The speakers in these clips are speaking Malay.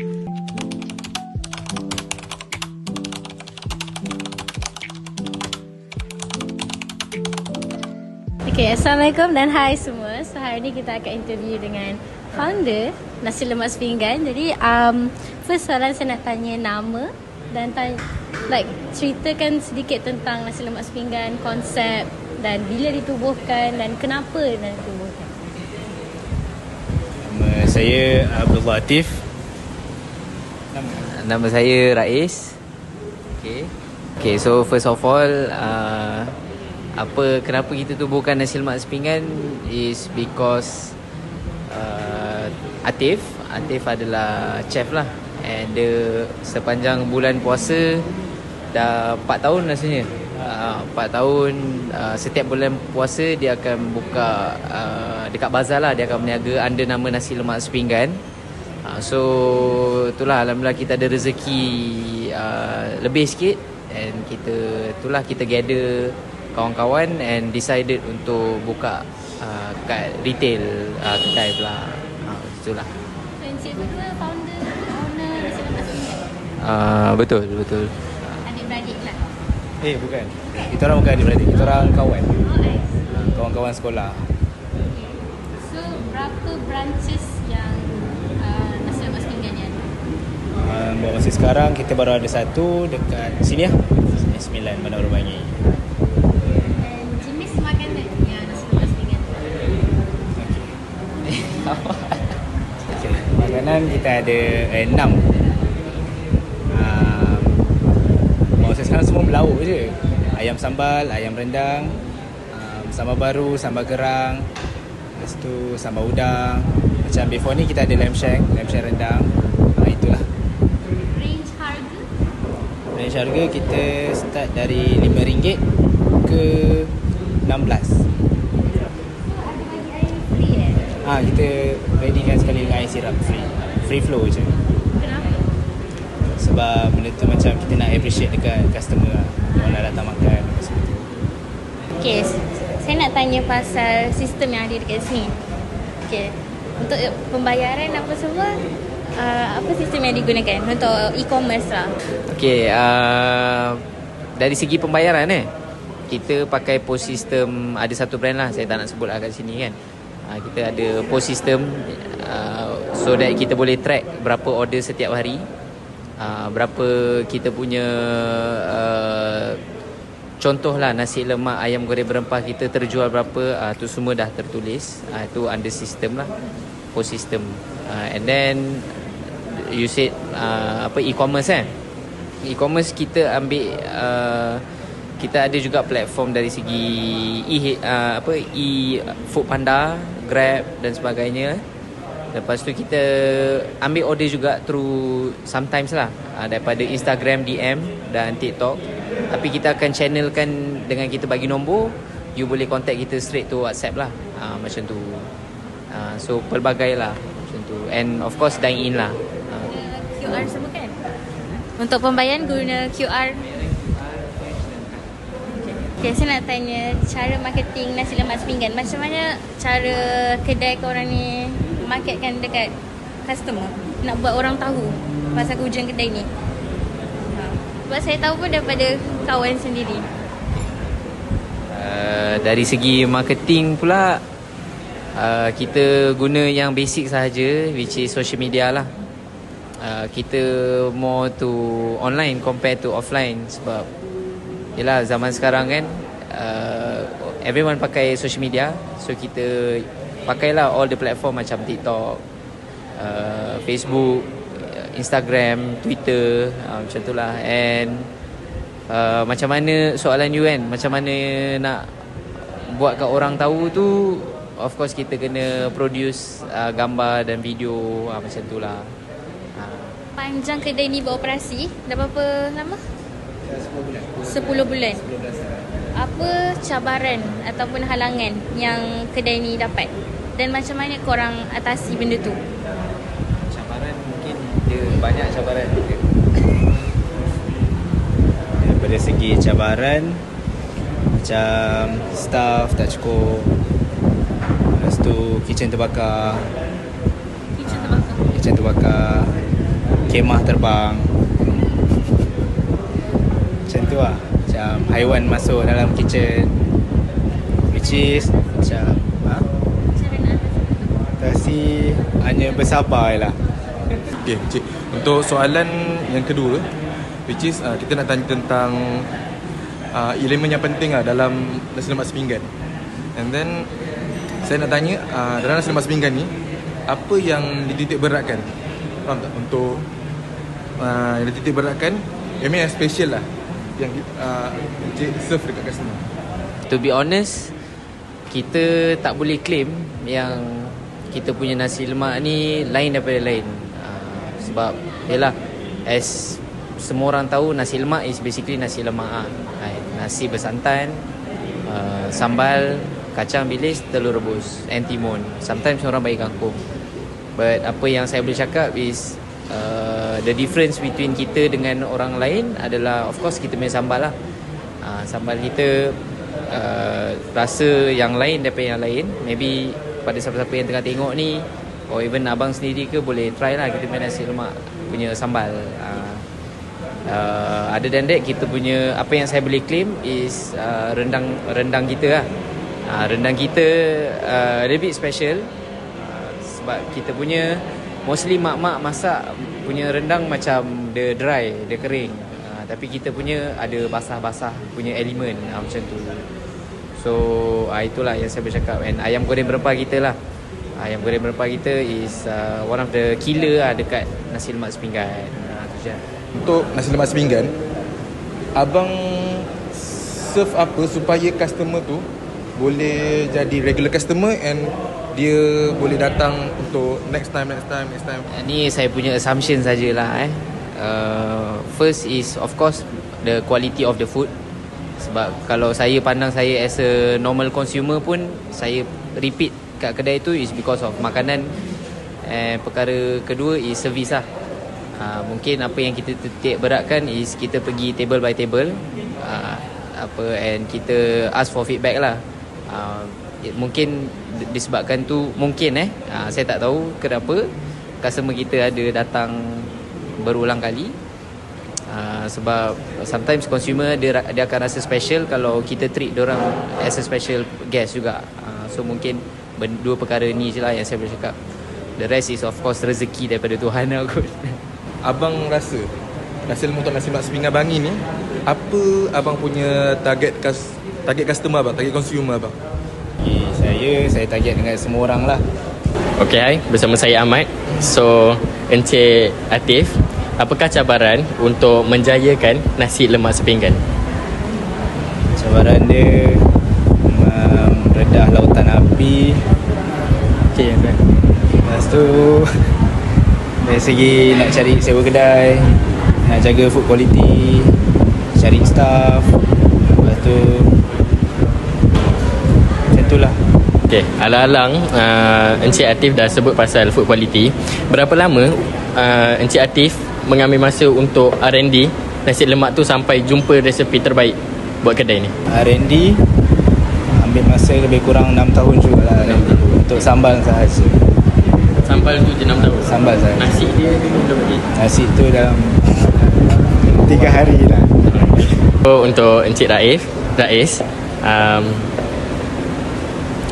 Okay, Assalamualaikum dan hai semua. So hari ni kita akan interview dengan founder Nasi Lemak Sepinggan. Jadi um, first soalan saya nak tanya nama dan tanya, like ceritakan sedikit tentang Nasi Lemak Sepinggan, konsep dan bila ditubuhkan dan kenapa dan ditubuhkan. Nama saya Abdul Latif. Nama saya Rais. Okay. Okay, so first of all, uh, apa kenapa kita tubuhkan nasi lemak sepinggan is because uh, Atif, Atif adalah chef lah. And dia sepanjang bulan puasa dah 4 tahun rasanya. Uh, 4 tahun uh, setiap bulan puasa dia akan buka uh, dekat bazar lah dia akan berniaga under nama nasi lemak sepinggan. Uh, so itulah alhamdulillah kita ada rezeki uh, lebih sikit and kita itulah kita gather kawan-kawan and decided untuk buka uh, kat retail uh, kedai pula. Uh, itulah. So Encik founder, owner. Uh, betul betul. Adik-beradik lah. Eh bukan. Kita orang bukan adik-beradik. Kita orang kawan. Oh, Kawan-kawan sekolah. Okay. So berapa branches yang uh, Nasi Lemak Sepinggan ni ada? Um, buat masa sekarang kita baru ada satu dekat sini lah. Sini sembilan mana orang bangi. Jenis makanan yang Nasi? Okay. Makanan kita ada eh, enam. Um, masa sekarang semua berlauk je. Ayam sambal, ayam rendang, um, sambal baru, sambal gerang. Lepas tu sambal udang. Macam before ni kita ada lamb shank, lamb shank rendang. Ha, itulah. Range harga? Range harga kita start dari RM5 ke So RM16. ada bagi air free eh? Ha, kita ready kan sekali dengan air sirap free. Free flow je. Kenapa? Sebab benda tu macam kita nak appreciate dekat customer lah. Orang nak datang makan. Okay, saya nak tanya pasal sistem yang ada dekat sini. Okay, untuk pembayaran apa semua, uh, apa sistem yang digunakan untuk e-commerce lah? Okay, uh, dari segi pembayaran eh, kita pakai POS system, ada satu brand lah, saya tak nak sebut lah kat sini kan. Uh, kita ada POS system uh, so that kita boleh track berapa order setiap hari. Uh, berapa kita punya uh, Contohlah nasi lemak ayam goreng berempah kita terjual berapa uh, tu semua dah tertulis uh, itu under system lah POS system uh, and then you said uh, apa e-commerce eh? E-commerce kita ambil uh, kita ada juga platform dari segi e uh, apa e food panda grab dan sebagainya. Lepas tu kita ambil order juga through sometimes lah uh, daripada Instagram DM dan TikTok. Tapi kita akan channelkan dengan kita bagi nombor you boleh contact kita straight to WhatsApp lah. Uh, macam tu. Uh, so pelbagai lah macam tu. And of course dine in lah QR semua kan? Untuk pembayaran guna QR. Okay, saya nak tanya cara marketing nasi lemak sepinggan. Macam mana cara kedai korang ni marketkan dekat customer? Nak buat orang tahu pasal kewujudan kedai ni. Ha. Sebab saya tahu pun daripada kawan sendiri. Uh, dari segi marketing pula uh, kita guna yang basic sahaja which is social media lah. Uh, kita more to online compared to offline sebab yalah zaman sekarang kan uh, everyone pakai social media. So kita pakailah all the platform macam TikTok, uh, Facebook, Instagram, Twitter uh, macam tu lah. And Uh, macam mana soalan you kan? Macam mana nak buat kat orang tahu tu of course kita kena produce uh, gambar dan video uh, macam tu lah. uh, Panjang kedai ni beroperasi dah berapa lama? 10 bulan. Apa cabaran ataupun halangan yang kedai ni dapat? Dan macam mana korang atasi benda tu? cabaran mungkin dia banyak cabaran Daripada segi cabaran Macam staff tak cukup Lepas tu kitchen terbakar Kitchen terbakar. Kitchen terbakar kemah terbang macam tu lah macam haiwan masuk dalam kitchen which is macam ha? Tasi hanya bersabar lah Okay, cik. Untuk soalan yang kedua Which is uh, kita nak tanya tentang uh, Elemen yang penting lah dalam nasi lemak sepinggan And then Saya nak tanya uh, Dalam nasi lemak sepinggan ni Apa yang dititik beratkan Faham tak? Untuk uh, Yang dititik beratkan Yang yang special lah. Yang uh, serve dekat customer. To be honest Kita tak boleh claim Yang Kita punya nasi lemak ni Lain daripada lain. Uh, Sebab Yelah As Semua orang tahu Nasi lemak is basically nasi lemak ah. Nasi bersantan uh, Sambal Kacang bilis Telur rebus And timun Sometimes orang bagi kangkung. But apa yang saya boleh cakap is uh, The difference between kita dengan orang lain Adalah of course kita punya sambal lah. Uh, Sambal kita uh, Rasa yang lain daripada yang lain. Maybe pada siapa-siapa yang tengah tengok ni Or even abang sendiri ke boleh try lah Kita punya nasi lemak punya sambal. Uh, uh, Other than that kita punya Apa yang saya boleh claim is uh, Rendang rendang kita lah. Uh, Rendang kita uh, a bit special uh, Sebab kita punya Mostly mak-mak masak Punya rendang macam Dia dry Dia kering. Uh, Tapi kita punya Ada basah-basah Punya elemen uh, Macam tu. So uh, itulah yang saya bercakap. And ayam goreng berempah kita lah. Ayam goreng berempah kita is uh, One of the killer lah Dekat nasi lemak sepinggan. Uh, Untuk nasi lemak sepinggan Abang serve apa supaya customer tu boleh jadi regular customer and dia boleh datang untuk next time, next time, next time. Ni saya punya assumption sajalah eh. Uh, first is of course the quality of the food. Sebab kalau saya pandang saya as a normal consumer pun saya repeat kat kedai tu is because of makanan. And perkara kedua is service lah. Uh, mungkin apa yang kita titik beratkan is kita pergi table by table uh, apa and kita ask for feedback lah. Uh, mungkin disebabkan tu mungkin eh. Uh, saya tak tahu kenapa customer kita ada datang berulang kali. Uh, sebab sometimes consumer dia dia akan rasa special kalau kita treat orang as a special guest juga. Uh, so mungkin dua perkara ni je lah yang saya boleh cakap. The rest is of course rezeki daripada Tuhan kot Abang rasa nasi lemak untuk nasi sepinggan bangi ni apa abang punya target kas, target customer abang, target consumer abang? Saya, saya target dengan semua orang lah Okay, hai. Bersama saya Ahmad. So, Encik Atif, apakah cabaran untuk menjayakan nasi lemak sepinggan? Cabaran dia um, Redah lautan api Okay, okay. Lepas tu Dari segi nak cari sewa kedai Nak jaga food quality Cari staff Lepas tu Macam tu lah Okay, alang-alang uh, Encik Atif dah sebut pasal food quality. Berapa lama uh, Encik Atif mengambil masa untuk R&D nasi lemak tu sampai jumpa resepi terbaik buat kedai ni? R&D Ambil masa lebih kurang 6 tahun jugalah R&D Untuk sambal sahaja Sambal tu je 6 tahun. Sambal sahaja Nasi dia berapa lagi? Nasi tu dalam 3 hari lah So, untuk Encik Raif, Rais, um,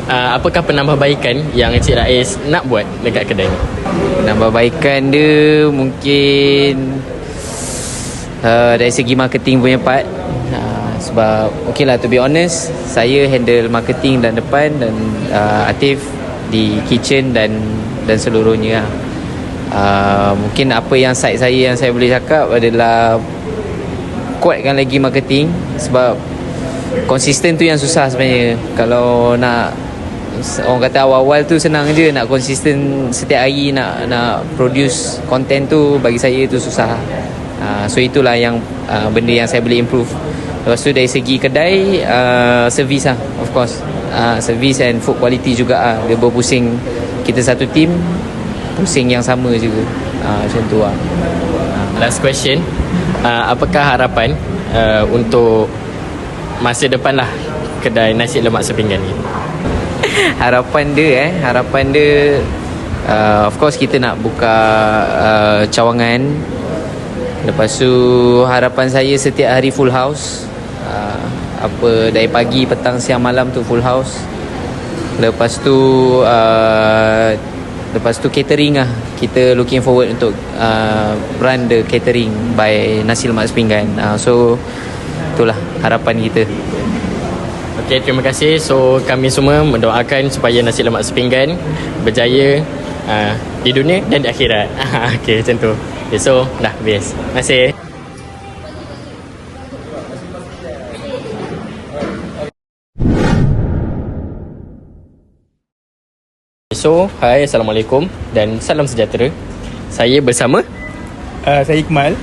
uh, apakah penambahbaikan yang Encik Rais nak buat dekat kedai ni? Penambahbaikan dia mungkin uh, dari segi marketing punya part uh, sebab okay lah to be honest saya handle marketing dan depan dan uh, Atif di kitchen dan dan seluruhnya lah. Uh, mungkin apa yang side saya yang saya boleh cakap adalah kuatkan lagi marketing sebab konsisten tu yang susah sebenarnya kalau nak orang kata awal-awal tu senang je nak konsisten setiap hari nak nak produce content tu. Bagi saya tu susah. Uh, so itulah yang uh, benda yang saya boleh improve. Lepas tu dari segi kedai uh, service lah of course. Uh, service and food quality juga lah. Dia berpusing kita satu team pusing yang sama juga. Uh, macam tu lah. Last question. Uh, Apakah harapan uh, Untuk Masa depan lah Kedai nasi lemak sepinggan ni harapan dia eh harapan dia uh, of course kita nak buka uh, cawangan Lepas tu harapan saya setiap hari full house. Uh, apa dari pagi, petang, siang, malam tu full house. Lepas tu uh, lepas tu catering lah. Kita looking forward untuk uh, run the catering by Nasi Lemak Sepinggan. Uh, so itulah harapan kita. Okey, terima kasih. So kami semua mendoakan supaya nasi lemak sepinggan berjaya uh, di dunia dan di akhirat. Okey, macam tu. Okay, so dah habis. Terima kasih. So, hai Assalamualaikum dan salam sejahtera. Saya bersama Uh, saya Iqmal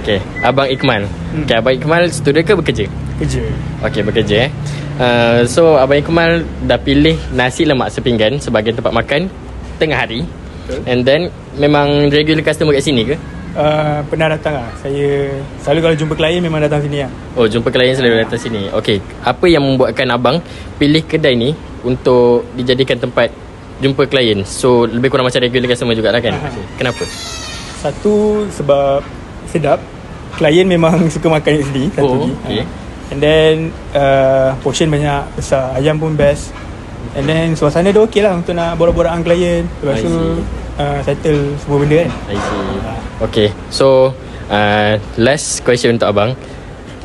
Okey, Abang Ikmal. Hmm. Okey, Abang Ikmal studio ke bekerja? kerja. Okey, bekerja eh. Uh, so Abang Ikmal dah pilih nasi lemak sepinggan sebagai tempat makan tengah hari. Betul. And then memang regular customer kat sini ke? Uh, pernah datang lah. Saya selalu kalau jumpa klien memang datang sini lah. Oh, jumpa klien selalu datang sini. Okey, apa yang membuatkan abang pilih kedai ni untuk dijadikan tempat jumpa klien? So lebih kurang macam regular customer jugalah kan? Aha. Kenapa? Satu sebab sedap. Klien memang suka makan kat sini. Satu Oh, lagi. okay. Uh, And then uh, portion banyak besar. Ayam pun best. And then suasana dia okey lah untuk nak borak-borak dengan klien. Lepas I tu uh, settle semua benda kan. I see. Okay, so uh, last question untuk abang.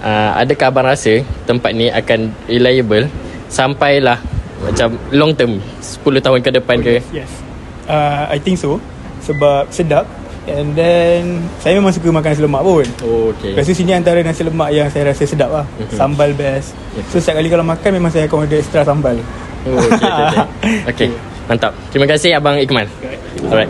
Uh, adakah abang rasa tempat ni akan reliable sampailah macam long term 10 tahun ke depan ke? Yes. Uh, I think so. Sebab sedap. And then saya memang suka makan nasi lemak pun. Oh, okay. Lepas tu sini antara nasi lemak yang saya rasa sedap lah Mhm. Sambal best So setiap kali kalau makan memang saya akan order extra sambal Oh, okay, okay, okay. okay, mantap. Terima kasih Abang Ikmal. Alright.